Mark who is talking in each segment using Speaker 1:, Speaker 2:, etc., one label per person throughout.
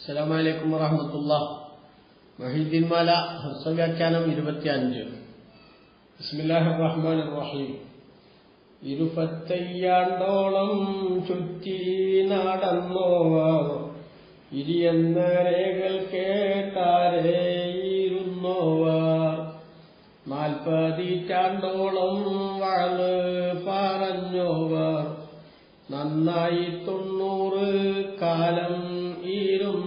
Speaker 1: അസ്സലാമു അലൈക്കും വറഹമത്തുള്ള മഹീദ്ദീൻ മാല ഹർസവ്യാഖ്യാനം ഇരുപത്തിയഞ്ച്. ബിസ്മില്ലാഹിർ റഹ്മാൻ റഹീം ഇരുപത്തയ്യാണ്ടോളം ചുറ്റി നടന്നോവർ ഇരിയെന്ന രേഖൽ കേട്ടാരേയിരുന്നോവർ നാൽപ്പതിറ്റാണ്ടോളം വാൾ പറഞ്ഞോവർ നന്നായി തൊണ്ണൂറ് കാലം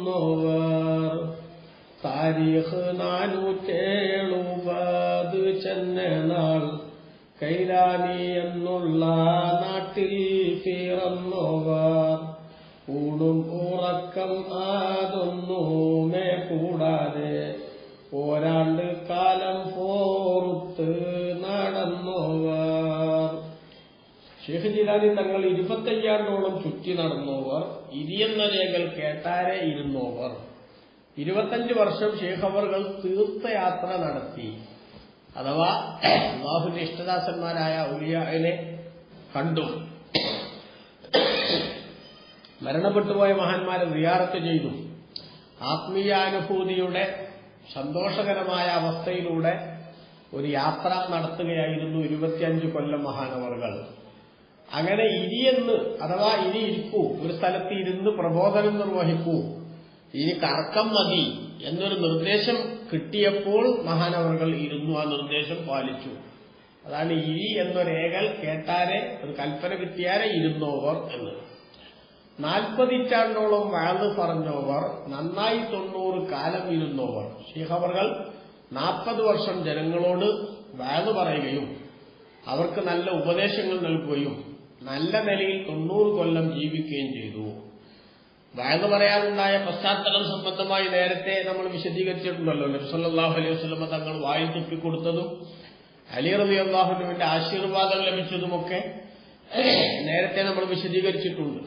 Speaker 1: ഇരുന്നോവർ താരീഖ് നാനൂറ്റേഴുപത് ചെന്നനാൾ കൈലാനി എന്നുള്ള നാട്ടിൽ പിറന്നവർ. ഊണും ഉറക്കം അതൊന്നുമേ കൂടാതെ ഓരാണ്ട് കാലം പോർത്ത് ഷെയ്ഖ് ജിലാനി തങ്ങൾ ഇരുപത്തയ്യാണ്ടോളം ചുറ്റി നടന്നവർ ഇരിയെന്ന രേഖകൾ കേട്ടാരെ ഇരുന്നോവർ. ഇരുപത്തഞ്ച് വർഷം ഷെയ്ഖ് അവർകൾ തീർത്ഥയാത്ര നടത്തി. അഥവാ അള്ളാഹുവിന്റെ ഇഷ്ടദാസന്മാരായ ഉലിയാനെ കണ്ടു മരണപ്പെട്ടുപോയ മഹാന്മാരെ വിയാറത്ത് ചെയ്തു. ആത്മീയാനുഭൂതിയുടെ സന്തോഷകരമായ അവസ്ഥയിലൂടെ ഒരു യാത്ര നടത്തുകയായിരുന്നു ഇരുപത്തിയഞ്ച് കൊല്ലം മഹാനവറുകൾ. അങ്ങനെ ഇരിയെന്ന് അഥവാ ഇനി ഇരിക്കൂ ഒരു സ്ഥലത്ത് ഇരുന്ന് പ്രബോധനം നിർവഹിക്കൂ ഇനി കറക്കം മതി എന്നൊരു നിർദ്ദേശം കിട്ടിയപ്പോൾ മഹാനവറുകൾ ഇരുന്നു. ആ നിർദ്ദേശം പാലിച്ചു. അതാണ് ഇരി എന്നൊരേകൽ കേട്ടാരെ ഒരു കൽപ്പന കിട്ടിയാരെ ഇരുന്നോവർ എന്ന്. നാൽപ്പതിറ്റാണ്ടോളം വാഴ്ന്നു പറഞ്ഞോവർ നന്നായി തൊണ്ണൂറ് കാലം ഇരുന്നോവർ. ഷീഹവർകൾ നാൽപ്പത് വർഷം ജനങ്ങളോട് വാഴ്ന്നു പറയുകയും അവർക്ക് നല്ല ഉപദേശങ്ങൾ നൽകുകയും നല്ല നിലയിൽ തൊണ്ണൂറ് കൊല്ലം ജീവിക്കുകയും ചെയ്തു. വയന്ന് പറയാനുണ്ടായ പശ്ചാത്തലം സംബന്ധമായി നേരത്തെ നമ്മൾ വിശദീകരിച്ചിട്ടുണ്ടല്ലോ. നബ്സല്ലാഹു അലൈഹി വസ്ലമ തങ്ങൾ വായിൽ തുപ്പിക്കൊടുത്തതും അലി റബി അള്ളാഹുനുവിന്റെ ആശീർവാദം ലഭിച്ചതുമൊക്കെ നേരത്തെ നമ്മൾ വിശദീകരിച്ചിട്ടുണ്ട്.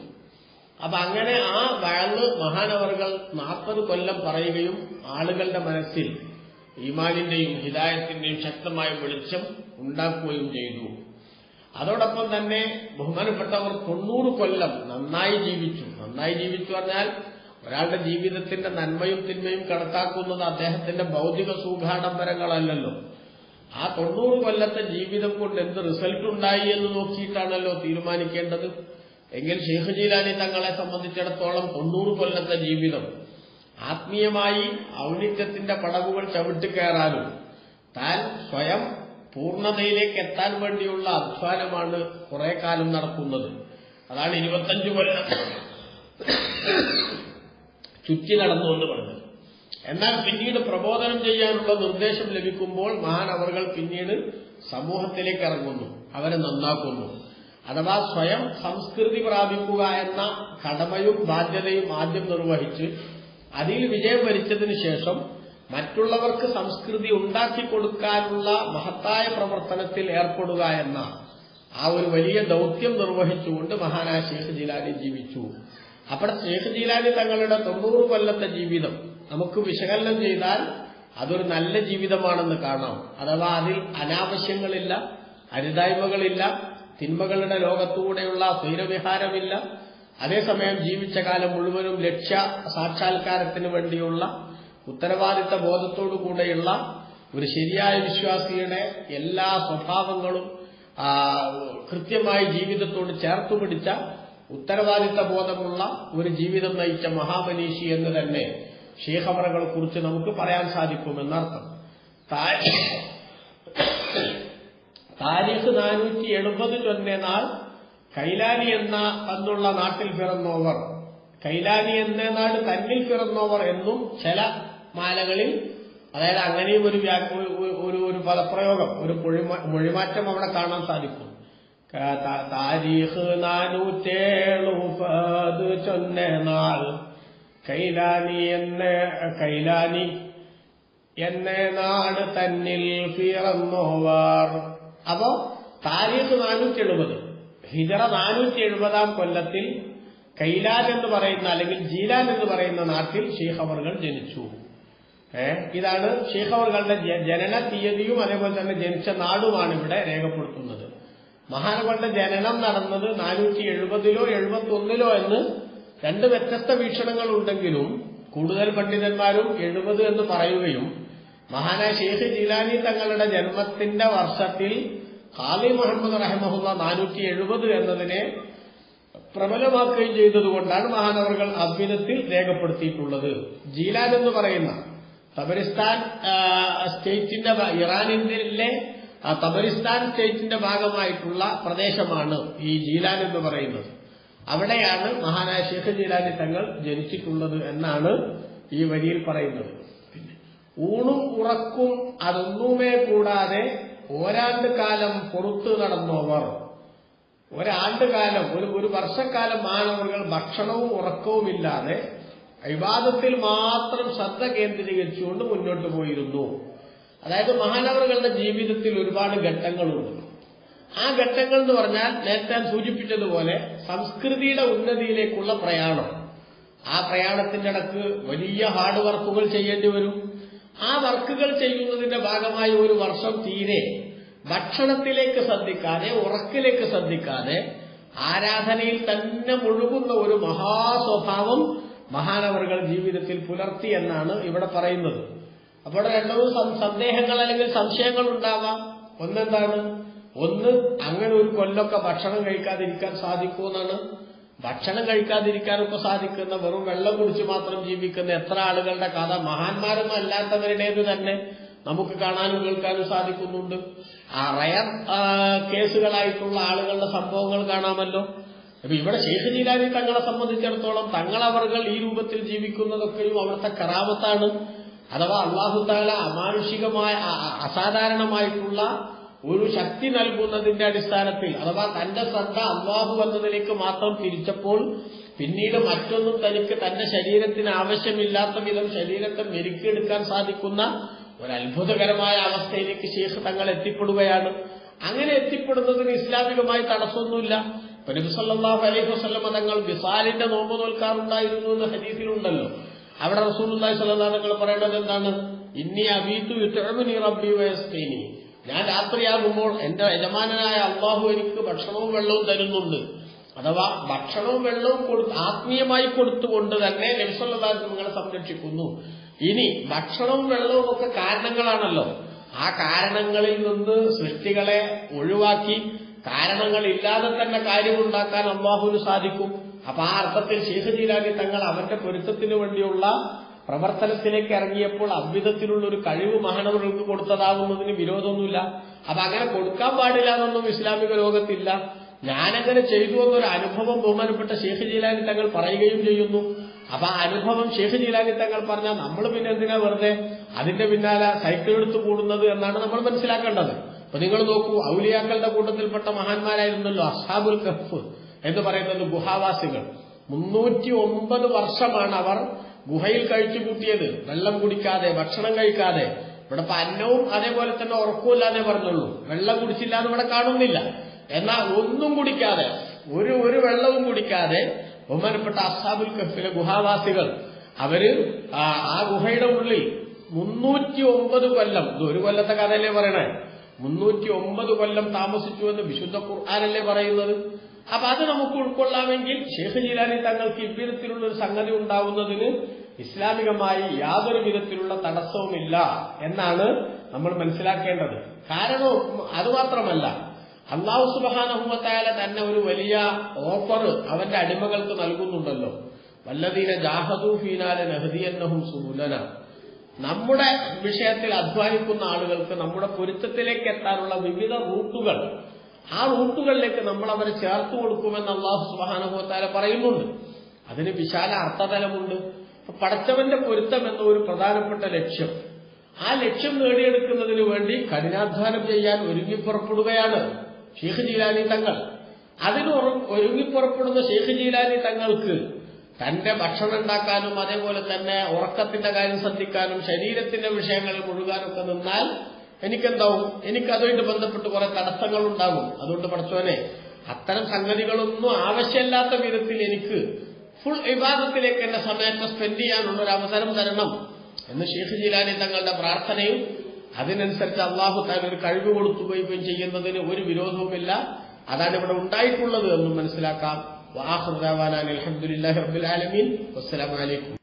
Speaker 1: അപ്പൊ അങ്ങനെ ആ വഴന്ന് മഹാനവറുകൾ നാൽപ്പത് കൊല്ലം പറയുകയും ആളുകളുടെ മനസ്സിൽ ഈമാനിന്റെയും ഹിദായത്തിന്റെയും ശക്തമായ വെളിച്ചം ഉണ്ടാക്കുകയും ചെയ്തു. അതോടൊപ്പം തന്നെ ബഹുമാനപ്പെട്ടവർ തൊണ്ണൂറ് കൊല്ലം നന്നായി ജീവിച്ചു. നന്നായി ജീവിച്ചു പറഞ്ഞാൽ ഒരാളുടെ ജീവിതത്തിന്റെ നന്മയും തിന്മയും കണക്കാക്കുന്നത് അദ്ദേഹത്തിന്റെ ഭൗതിക സുഖാഡംബരങ്ങളല്ലല്ലോ ആ തൊണ്ണൂറ് കൊല്ലത്തെ ജീവിതം കൊണ്ട് എന്ത് റിസൾട്ട് ഉണ്ടായി എന്ന് നോക്കിയിട്ടാണല്ലോ തീരുമാനിക്കേണ്ടത്? എങ്കിൽ ഷെയ്ഖ് ജീലാനി തങ്ങളെ സംബന്ധിച്ചിടത്തോളം തൊണ്ണൂറ് കൊല്ലത്തെ ജീവിതം ആത്മീയമായി ഔന്നിത്യത്തിന്റെ പടവുകൾ ചവിട്ടിക്കയറാനും താൻ സ്വയം പൂർണതയിലേക്ക് എത്താൻ വേണ്ടിയുള്ള അധ്വാനമാണ് കുറെ കാലം നടക്കുന്നത്. അതാണ് ഇരുപത്തഞ്ചു കൊല്ലം. ചുറ്റി നടന്നു എന്ന് പറഞ്ഞത്. എന്നാൽ പിന്നീട് പ്രബോധനം ചെയ്യാനുള്ള നിർദ്ദേശം ലഭിക്കുമ്പോൾ മഹാൻ അവർകൾ പിന്നീട് സമൂഹത്തിലേക്ക് ഇറങ്ങുന്നു. അവരെ നന്നാക്കുന്നു. അഥവാ സ്വയം സംസ്കൃതി പ്രാപിക്കുക എന്ന കടമയും ബാധ്യതയും ആദ്യം നിർവഹിച്ച് അതിൽ വിജയം വരിച്ചതിന് ശേഷം മറ്റുള്ളവർക്ക് സംസ്കൃതി ഉണ്ടാക്കി കൊടുക്കാനുള്ള മഹത്തായ പ്രവർത്തനത്തിൽ ഏർപ്പെടുക എന്ന ആ ഒരു വലിയ ദൗത്യം നിർവഹിച്ചുകൊണ്ട് മഹാനായ ഷേഖ് ജീലാലി ജീവിച്ചു. അപ്പോൾ ഷേഖ് ജീലാലി തങ്ങളുടെ തൊണ്ണൂറ് കൊല്ലത്തെ ജീവിതം നമുക്ക് വിശകലനം ചെയ്താൽ അതൊരു നല്ല ജീവിതമാണെന്ന് കാണാം. അഥവാ അതിൽ അനാവശ്യങ്ങളില്ല അരുതായ്മകളില്ല തിന്മകളുടെ ലോകത്തൂടെയുള്ള സ്വൈരവിഹാരമില്ല. അതേസമയം ജീവിച്ച കാലം മുഴുവനും ലക്ഷ്യ സാക്ഷാത്കാരത്തിന് വേണ്ടിയുള്ള ഉത്തരവാദിത്ത ബോധത്തോടു കൂടെയുള്ള ഒരു ശരിയായ വിശ്വാസിയുടെ എല്ലാ സ്വഭാവങ്ങളും കൃത്യമായി ജീവിതത്തോട് ചേർത്തുപിടിച്ച ഉത്തരവാദിത്ത ബോധമുള്ള ഒരു ജീവിതം നയിച്ച മഹാമനീഷി എന്ന് തന്നെ ഷേഖമറകളെ കുറിച്ച് നമുക്ക് പറയാൻ സാധിക്കുമെന്നർത്ഥം താരീഖ് നാനൂറ്റി എഴുപത് ചൊന്നേനാൾ കൈലാനി എന്ന തന്നുള്ള നാട്ടിൽ പിറന്നോവർ. കൈലാനി എന്ന നാട് തന്നിൽ പിറന്നോവർ എന്നും ചില മാലകളിൽ അതായത് അങ്ങനെയും ഒരു ഒരു ഒരു പദപ്രയോഗം ഒരു മൊഴിമാറ്റം അവിടെ കാണാൻ സാധിക്കും. താരീഖ് ഫാദ് നാൾ കൈലാനി എന്ന കൈലാനി എന്ന നാട് തന്നിൽ പിറന്നോവാർ. അപ്പോ താരീഖ് നാനൂറ്റി എഴുപത് ഹിജറ നാനൂറ്റി എഴുപതാം കൊല്ലത്തിൽ കൈലാൻ എന്ന് പറയുന്ന അല്ലെങ്കിൽ ജീലാൻ എന്ന് പറയുന്ന നാട്ടിൽ ഷെയ്ഖ് അവർകൾ ജനിച്ചു. ഇതാണ് ഷെയ്ഖ് അവർകളുടെ ജനന തീയതിയും അതേപോലെ തന്നെ ജനിച്ച നാടുമാണ് ഇവിടെ രേഖപ്പെടുത്തുന്നത്. മഹാനുകളുടെ ജനനം നടന്നത് നാനൂറ്റി എഴുപതിലോ എഴുപത്തി ഒന്നിലോ എന്ന് രണ്ട് വ്യത്യസ്ത വീക്ഷണങ്ങൾ ഉണ്ടെങ്കിലും കൂടുതൽ പണ്ഡിതന്മാരും എഴുപത് എന്ന് പറയുകയും മഹാനായ ഷെയ്ഖ് ജീലാനി തങ്ങളുടെ ജന്മത്തിന്റെ വർഷത്തിൽ ഖാലി മുഹമ്മദ് റഹ്മഹുല്ല നാനൂറ്റി എഴുപത് എന്നതിനെ പ്രബലമാക്കുകയും ചെയ്തതുകൊണ്ടാണ് മഹാനവറുകൾ അദ്വിതത്തിൽ രേഖപ്പെടുത്തിയിട്ടുള്ളത്. ജീലാൻ എന്ന് പറയുന്ന തബരിസ്ഥാൻ സ്റ്റേറ്റിന്റെ ഇറാനിലെ തബരിസ്ഥാൻ സ്റ്റേറ്റിന്റെ ഭാഗമായിട്ടുള്ള പ്രദേശമാണ് ഈ ജീലാൻ എന്ന് പറയുന്നത്. അവിടെയാണ് മഹാനായ ഷെയ്ഖ് ജീലാനി തങ്ങൾ ജനിച്ചിട്ടുള്ളത് എന്നാണ് ഈ വരിയിൽ പറയുന്നത്. പിന്നെ ഊണും ഉറക്കും അതൊന്നുമേ കൂടാതെ ഒരാണ്ട് കാലം പുറത്തു നടന്നവർ ഒരാണ്ടുകാലം ഒരു ഒരു വർഷക്കാലം മാനവകൾ ഭക്ഷണവും ഉറക്കവുമില്ലാതെ വിവാദത്തിൽ മാത്രം ശ്രദ്ധ കേന്ദ്രീകരിച്ചുകൊണ്ട് മുന്നോട്ട് പോയിരുന്നു. അതായത് മഹാനവറുകളുടെ ജീവിതത്തിൽ ഒരുപാട് ഘട്ടങ്ങളുണ്ട്. ആ ഘട്ടങ്ങൾ എന്ന് പറഞ്ഞാൽ നേരത്തെ സൂചിപ്പിച്ചതുപോലെ സംസ്കൃതിയുടെ ഉന്നതിയിലേക്കുള്ള പ്രയാണം. ആ പ്രയാണത്തിന്റെ ഇടയ്ക്ക് വലിയ ഹാർഡ് വർക്കുകൾ ചെയ്യേണ്ടി വരും. ആ വർക്കുകൾ ചെയ്യുന്നതിന്റെ ഭാഗമായി ഒരു വർഷം തീരെ ഭക്ഷണത്തിലേക്ക് ശ്രദ്ധിക്കാതെ ഉറക്കിലേക്ക് ശ്രദ്ധിക്കാതെ ആരാധനയിൽ തന്നെ മുഴുകുന്ന ഒരു മഹാസ്വഭാവം മഹാനവറുകൾ ജീവിതത്തിൽ പുലർത്തി എന്നാണ് ഇവിടെ പറയുന്നത്. അപ്പോൾ രണ്ടു സം- സന്ദേഹങ്ങൾ അല്ലെങ്കിൽ സംശയങ്ങൾ ഉണ്ടാവാം. ഒന്നെന്താണ്? ഒന്ന് അങ്ങനെ ഒരു കൊല്ലൊക്കെ ഭക്ഷണം കഴിക്കാതിരിക്കാൻ സാധിക്കുമെന്നാണ് ഭക്ഷണം കഴിക്കാതിരിക്കാനൊക്കെ സാധിക്കുന്ന വെറും വെള്ളം കുടിച്ച് മാത്രം ജീവിക്കുന്ന എത്ര ആളുകളുടെ കഥ? മഹാന്മാരും അല്ലാത്തവരുടേത് തന്നെ നമുക്ക് കാണാനും കേൾക്കാനും സാധിക്കുന്നുണ്ട്. ആ റയർ കേസുകളായിട്ടുള്ള ആളുകളുടെ സംഭവങ്ങൾ കാണാമല്ലോ. അപ്പൊ ഇവിടെ ശേഖ് ജീലാനി തങ്ങളെ സംബന്ധിച്ചിടത്തോളം തങ്ങളവർകൾ ഈ രൂപത്തിൽ ജീവിക്കുന്നതൊക്കെയും അവിടുത്തെ കറാമത്താണ്. അഥവാ അള്ളാഹുത്താല അമാനുഷികമായ അസാധാരണമായിട്ടുള്ള ഒരു ശക്തി നൽകുന്നതിന്റെ അടിസ്ഥാനത്തിൽ അഥവാ തന്റെ ശ്രദ്ധ അള്ളാഹു എന്നതിലേക്ക് മാത്രം തിരിച്ചപ്പോൾ പിന്നീട് മറ്റൊന്നും തനിക്ക് തന്റെ ശരീരത്തിന് ആവശ്യമില്ലാത്ത വിധം ശരീരത്തെ മെരുക്കിയെടുക്കാൻ സാധിക്കുന്ന ഒരു അത്ഭുതകരമായ അവസ്ഥയിലേക്ക് ശേഖ് തങ്ങൾ എത്തിപ്പെടുകയാണ്. അങ്ങനെ എത്തിപ്പെടുന്നതിന് ഇസ്ലാമികമായി തടസ്സമൊന്നുമില്ല. ഇപ്പൊ നബി സല്ലല്ലാഹു അലൈഹി വസല്ലമ തങ്ങൾ വിസാലിന്റെ നോമ്പ് നോൽക്കാറുണ്ടായിരുന്നു എന്ന് ഹദീസിലുണ്ടല്ലോ. അവിടെ റസൂലുള്ളാഹി സ്വല്ലാ തങ്ങൾ പറയുന്നത് എന്താണ്? ഇന്നി അബീതു യുതഅമുനി റബ്ബി വയസ്തീനി. ഞാൻ രാത്രിയാകുമ്പോൾ എന്റെ യജമാനനായ അള്ളാഹു എനിക്ക് ഭക്ഷണവും വെള്ളവും തരുന്നുണ്ട്. അഥവാ ഭക്ഷണവും വെള്ളവും കൊടുത്ത് ആത്മീയമായി കൊടുത്തുകൊണ്ട് തന്നെ നബിസല്ലാഹു നിങ്ങളെ സംരക്ഷിക്കുന്നു. ഇനി ഭക്ഷണവും വെള്ളവും ഒക്കെ കാരണങ്ങളാണല്ലോ. ആ കാരണങ്ങളിൽ നിന്ന് സൃഷ്ടികളെ ഒഴിവാക്കി കാരണങ്ങളില്ലാതെ തന്നെ കാര്യമുണ്ടാക്കാൻ അള്ളാഹുവിന് സാധിക്കും. അപ്പൊ ആ അർത്ഥത്തിൽ ശേഖ് തങ്ങൾ അവന്റെ പൊരുത്തത്തിന് വേണ്ടിയുള്ള പ്രവർത്തനത്തിലേക്ക് ഇറങ്ങിയപ്പോൾ അവിധത്തിലുള്ള ഒരു കഴിവ് മഹാനവർക്ക് കൊടുത്തതാകുന്നതിന് വിരോധമൊന്നുമില്ല. അപ്പൊ അങ്ങനെ കൊടുക്കാൻ പാടില്ല എന്നൊന്നും ഇസ്ലാമിക ലോകത്തില്ല. ഞാനങ്ങനെ ചെയ്തു എന്നൊരു അനുഭവം ബഹുമാനപ്പെട്ട ഷേഖ് ജീലാനി തങ്ങൾ പറയുകയും ചെയ്യുന്നു. അപ്പൊ ആ അനുഭവം ഷേഖ് ജീലാനി തങ്ങൾ പറഞ്ഞാൽ നമ്മൾ പിന്നെ എന്തിനാ വെറുതെ അതിന്റെ പിന്നാലെ സൈക്കിൾ എടുത്തു കൂടുന്നത് എന്നാണ് നമ്മൾ മനസ്സിലാക്കേണ്ടത്. അപ്പൊ നിങ്ങൾ നോക്കൂ ഔലിയാക്കളുടെ കൂട്ടത്തിൽപ്പെട്ട മഹാന്മാരായിരുന്നല്ലോ അസാബുൽ കഫ് എന്ന് പറയുന്നത് ഗുഹാവാസികൾ. മുന്നൂറ്റി ഒമ്പത് വർഷമാണ് അവർ ഗുഹയിൽ കഴിച്ചു കൂട്ടിയത്. വെള്ളം കുടിക്കാതെ ഭക്ഷണം കഴിക്കാതെ. ഇവിടെ അന്നവും അതേപോലെ തന്നെ ഉറക്കമില്ലാതെ പറഞ്ഞുള്ളൂ. വെള്ളം കുടിച്ചില്ല എന്ന് ഇവിടെ കാണുന്നില്ല. എന്നാൽ ഒന്നും കുടിക്കാതെ ഒരു ഒരു വെള്ളവും കുടിക്കാതെ ബഹുമാനപ്പെട്ട അസാബുൽ കഫിലെ ഗുഹാവാസികൾ അവർ ആ ആ ഗുഹയുടെ ഉള്ളിൽ മുന്നൂറ്റി ഒമ്പത് കൊല്ലം ഒരു കൊല്ലത്തെ കഥയല്ലേ പറയണേ? മുന്നൂറ്റി ഒമ്പത് കൊല്ലം താമസിച്ചു എന്ന് വിശുദ്ധ ഖുർആാനല്ലേ പറയുന്നത്? അപ്പൊ അത് നമുക്ക് ഉൾക്കൊള്ളാമെങ്കിൽ ഷേഖ് ജീലാനി തങ്ങൾക്ക് ഇവ്വിധത്തിലുള്ള ഒരു സംഗതി ഉണ്ടാവുന്നതിന് ഇസ്ലാമികമായി യാതൊരു വിധത്തിലുള്ള തടസ്സവുമില്ല എന്നാണ് നമ്മൾ മനസ്സിലാക്കേണ്ടത്. കാരണം അതുമാത്രമല്ല അള്ളാഹു സുബാനഹുമത്തായ തന്നെ ഒരു വലിയ ഓഫർ അവന്റെ അടിമകൾക്ക് നൽകുന്നുണ്ടല്ലോ. വല്ലതീന ജാഹദൂഫീനാലെ ഫീനാല സൂലന. നമ്മുടെ വിഷയത്തിൽ അധ്വാനിക്കുന്ന ആളുകൾക്ക് നമ്മുടെ പൊരുത്തത്തിലേക്ക് എത്താനുള്ള വിവിധ റൂട്ടുകൾ. ആ റൂട്ടുകളിലേക്ക് നമ്മൾ അവരെ ചേർത്ത് കൊടുക്കുമെന്ന് അള്ളാഹു സുബാനുഭവത്താല പറയുന്നുണ്ട്. അതിന് വിശാല അർത്ഥതലമുണ്ട്. പടച്ചവന്റെ പൊരുത്തം എന്ന ഒരു പ്രധാനപ്പെട്ട ലക്ഷ്യം. ആ ലക്ഷ്യം നേടിയെടുക്കുന്നതിന് വേണ്ടി കഠിനാധ്വാനം ചെയ്യാൻ ഒരുങ്ങിപ്പുറപ്പെടുകയാണ് ഷെയ്ഖ് ജീലാനി തങ്ങൾ. അതിന് ഒരുങ്ങി ഒരുങ്ങിപ്പുറപ്പെടുന്ന ഷെയ്ഖ് ജീലാനി തങ്ങൾക്ക് തന്റെ ഭക്ഷണം ഉണ്ടാക്കാനും അതേപോലെ തന്നെ ഉറക്കത്തിന്റെ കാര്യം ശ്രദ്ധിക്കാനും ശരീരത്തിന്റെ വിഷയങ്ങളിൽ മുഴുകാനൊക്കെ നിന്നാൽ എനിക്കെന്താവും? എനിക്ക് അതുമായിട്ട് ബന്ധപ്പെട്ട് കുറെ തടസ്സങ്ങൾ ഉണ്ടാകും അതുകൊണ്ട് പഠിച്ചോനെ അത്തരം സംഗതികളൊന്നും ആവശ്യമില്ലാത്ത വിധത്തിൽ എനിക്ക് ഫുൾ വിവാദത്തിലേക്ക് എന്റെ സമയത്ത് സ്പെൻഡ് ചെയ്യാനുള്ള ഒരു അവസരം തരണം എന്ന് ഷെയ്ഖ് ജീലാനി തങ്ങളുടെ പ്രാർത്ഥനയും അതിനനുസരിച്ച് അള്ളാഹു താൻ ഒരു കഴിവ് പോയി ചെയ്യുന്നതിന് ഒരു വിരോധവുമില്ല. അതാണ് ഇവിടെ ഉണ്ടായിട്ടുള്ളത് എന്നും മനസ്സിലാക്കാം. وآخر دعوانا أن الحمد لله رب العالمين والسلام عليكم.